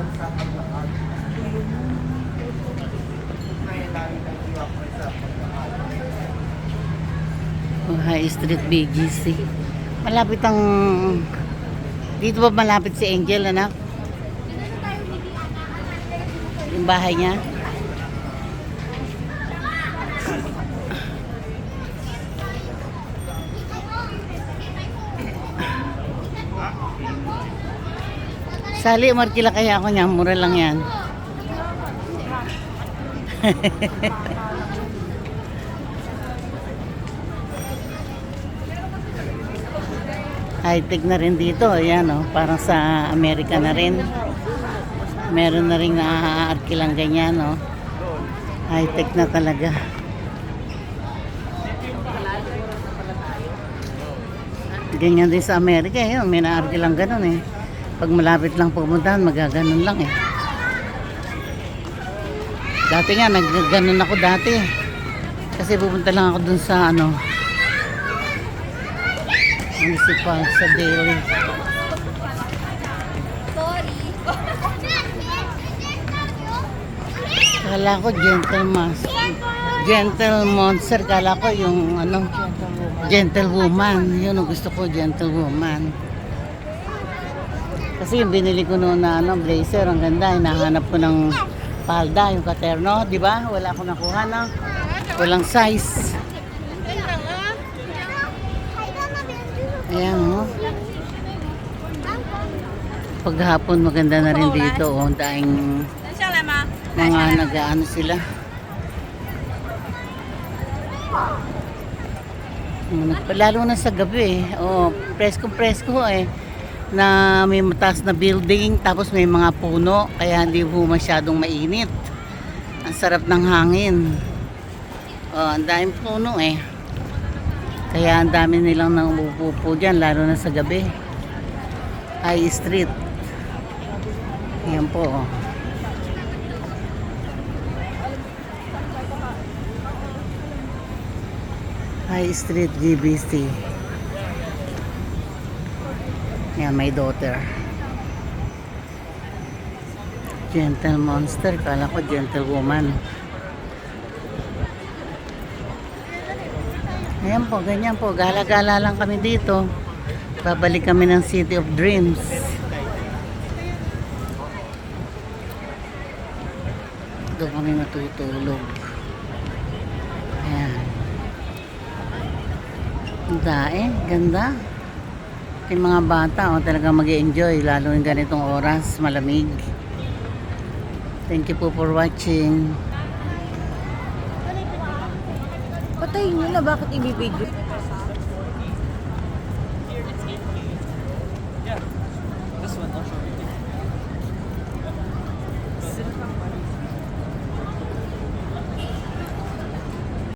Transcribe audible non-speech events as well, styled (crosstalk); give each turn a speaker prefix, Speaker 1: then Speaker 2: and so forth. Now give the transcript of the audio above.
Speaker 1: pagmamahal sa pagmamahal. May dami ng iwa ko sa.
Speaker 2: Oh, High Street BGC. Malapit ang... Dito ba malapit si Angel, anak? Yung bahay niya? Sali, markila kaya ako niya. Mura lang yan. (laughs) High-tech na rin dito. Ayan, oh, parang sa Amerika na rin. Meron na rin naaarkilang ganyan. Oh. High-tech na talaga. Ganyan din sa Amerika. Yun, may naarkilang ganun eh. Pag malapit lang pumuntahan, magaganon lang eh. Dati nga, nagganon ako dati. Kasi pupunta lang ako dun sa ano, municipal sa daily. Kala ko gentleman. Gentle monster. Kala ko yung ano, gentlewoman. Yun ang gusto ko, gentlewoman. Kasi yung binili ko noon na ano, blazer, ang ganda. Hinahanap ko ng palda, yung katerno. Di ba? Wala akong nakuha na. Walang size. Ayan, oh. Paghapon maganda na rin dito, oh. Daing mga nag-ano sila. Mm, Lalo na sa gabi, eh. oh, presko-presko eh na may mataas na building tapos may mga puno kaya hindi po masyadong mainit. Ang sarap ng hangin. Oh, ang daming puno eh. Kaya ang dami nilang nang umupo dyan, lalo na sa gabi. High Street. Yan po. oh. High Street GBC. Yan, my daughter. Gentle monster. Kala ko gentlewoman. Ayan po, ganyan po. Gala-gala lang kami dito. Babalik kami ng City of Dreams. Doon kami matutulog. Ayan. Ang daing, ganda aking mga bata oh, talaga mag enjoy lalo ng ganitong oras, malamig. Thank you po for watching.
Speaker 3: Patayin nyo na bakit ibibigyo? Yeah, this one, I'll show you.